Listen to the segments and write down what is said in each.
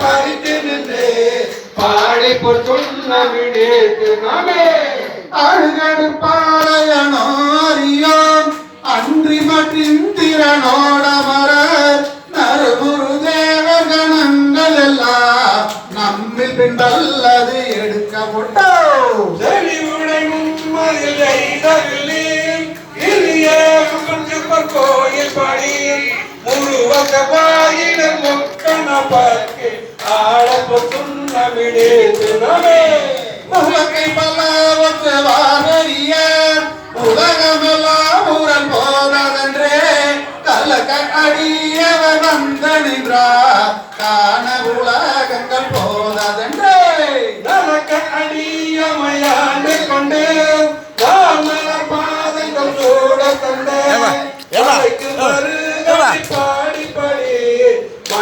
பறித்து நின்று பாடி பொற்சொன்னமிடேத்து நாமே அழுகடுப்பாளையனோரியோம் அன்றி மற்றின் திறனோடமர. நறுமுறு தேவகணங்கள் எல்லாம் நம்மில் பின்பல்லது எடுக்கப்பட்டோ செழிவுடை மும்மதில் எய்தவில்லையும். இனியே கொஞ்சம் கோயில் படி முழுவக வாயினர் முக்கண ஆட பொற்சொன்னமிடேத்து நாமே உலகை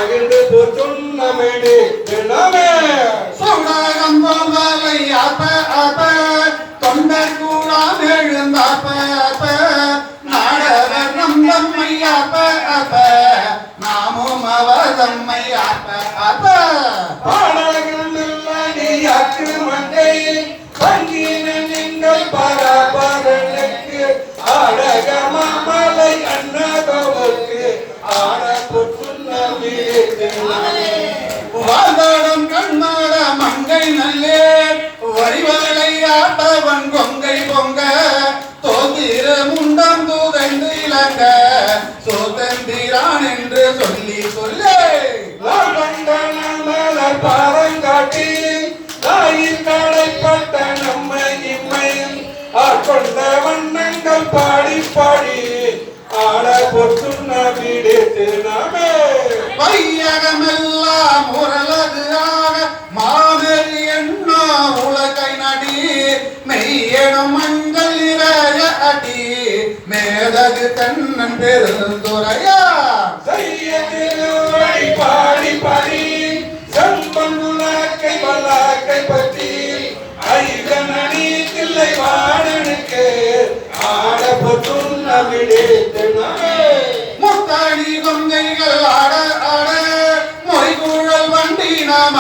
மகிழ்ந்து பொற்சொன்னமிடு நாமே சுடகம் போவலை அப்ப அப்ப. தொண்ட கூடாம் எழுந்தாப்ப அப்ப. மங்கை நல்லே வரிவலை ஆட்டவன் கொங்கை பொங்க. தோந்திர முண்டம் தூதைந்து இலங்க சோதந்திரான் என்று சொல்லி சொல்லே. பாரங்காட்டி தாயின் கடைப்பட்ட நம்மை இம்மையும் ஆட்கொண்ட வண்ணங்கள் பாடி பாடி ஆட வீடு திருநாமே. வையகமெல்லாம் உரலது கண்ணன் பெருந்துரையா? பாடி பாடி செம்பங்குலாக்கை வல்லாக்கை பற்றி ஐகனடி தில்லை வாடனுக்கு ஆட பொற்றுண்ண வீடு திருநாமே முத்தாடி கொங்கைகள் ஆட ஆட மொய்குழல் வண்டி நாம்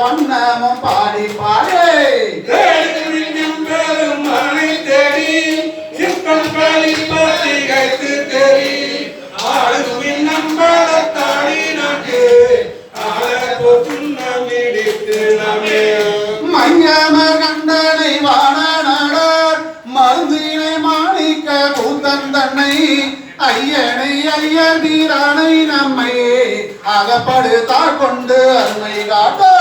வண்ணமும் பாடி பாடே தேடி பெரும் மனை தேடி, சிற்பம் களிப்பதி கைத்து தெரி, ஆடுவின் நம்பளத்தாடி நாட்டு, ஆட பொற்சுண்ணம் இடித்து நாமே. மஞ்சமர் கண்டனை வாணனாடர் மருந்தினை மாணிக்க கூத்தன் தன்னை ஐயனை ஐயர் வீரானை நம்மை அகப்படுத்தாள் கொண்டு அருமை காட்டோ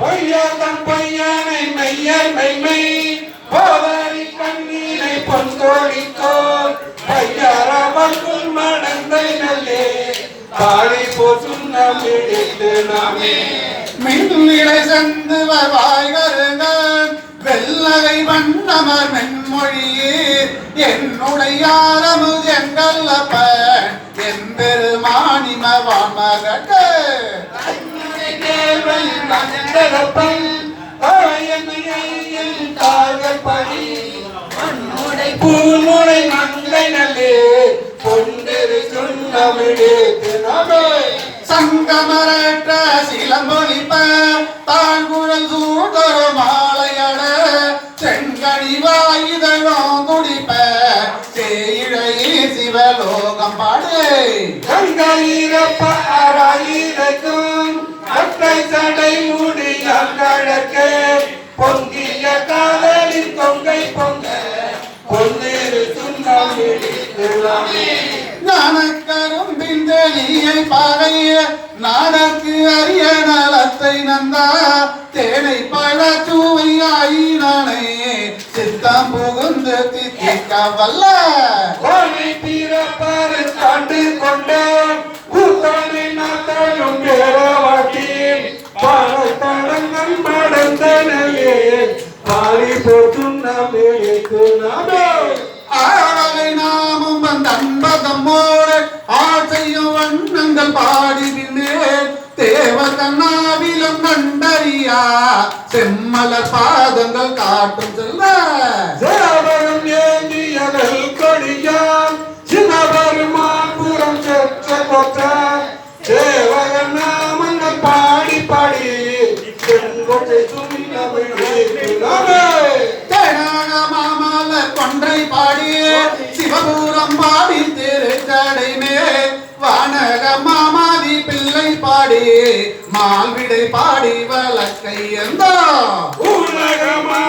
பொய்யதம் பொய்யனை மெய்யர் மெய்மை போதரி கண்ணீரை பொன் கோடிக்கோள் பையரவல்குள் மடந்தை நல்லே தாழி போசும் நம் இடித்து நாமே. மின்னிலை சென்று வாய்கருங்கள் வெள்ளகை வண்ணமர் மென்மொழியீர் என்னுடைய ஆரமுது எங்கள் அப்பன் என் பெருமானிம படி பூமுனை மங்கை நல்லே பொன்னிரு சுண்ணமிடித்து நாமே சங்கமரற்ற சிலம்பொலிப்ப தாழ்குழல் சூடொரு மாலையட செங்கனி குடிப்ப துடிப்ப சிவலோகம் பாடு கங்காயிரப்ப ஆராயிரக்கும் அத்தை சடை முடியால் கழக்க நந்தா தேனை பழ சூவையாயி நானே. சித்தம் புகுந்து தித்திக்க வல்ல. கோவை தீரப்பாறு தாண்டு கொண்ட ஊத்தானை நாத்தாயும் பேரவாட்டி பாலத்தடங்கள் மடந்தனையே பாடி போற்றும் நாமே நாமும் வந்த அன்பதமோ செம்மலர் பாதங்கள் காட்டும் செல்ல. சேவகம் ஏந்தியதல் கொடியான் சிவபெருமாபுரம் செற்ற கொற்ற. சேவகன் நாமங்கள் பாடி பாடி செங்கொட்டை மாமலர் கொன்றை பாடி சிவபூரம் பாடி திருச்சடை மேல் வானக மாமாதி பிள்ளை மால்விடை பாடி வழக்கை எந்தோ உலகமா